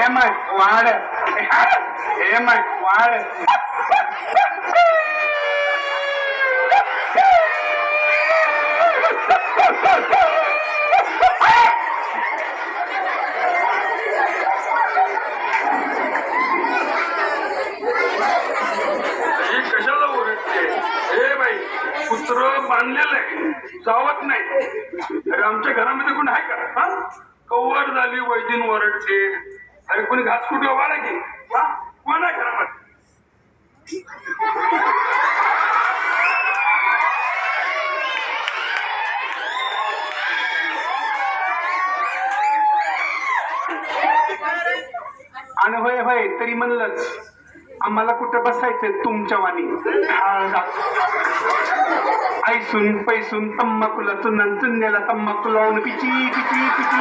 É mais clara. É mais clara. आणलेलं आहे. चावत नाही. अरे आमच्या घरामध्ये कोण आहे का? हा? कव्वर झाली वैदिन ओरडते अरे कोणी घास कुठं वाढा की? हा? कोण आहे घरामध्ये? आणि होय होय तरी म्हणलंच आम्हाला कुठं बसायचं तुमच्या वाणी? ऐसून पैसून तंबाखूला चुन्ना चुन्याला तंबाखू लावून पिची पिची पिची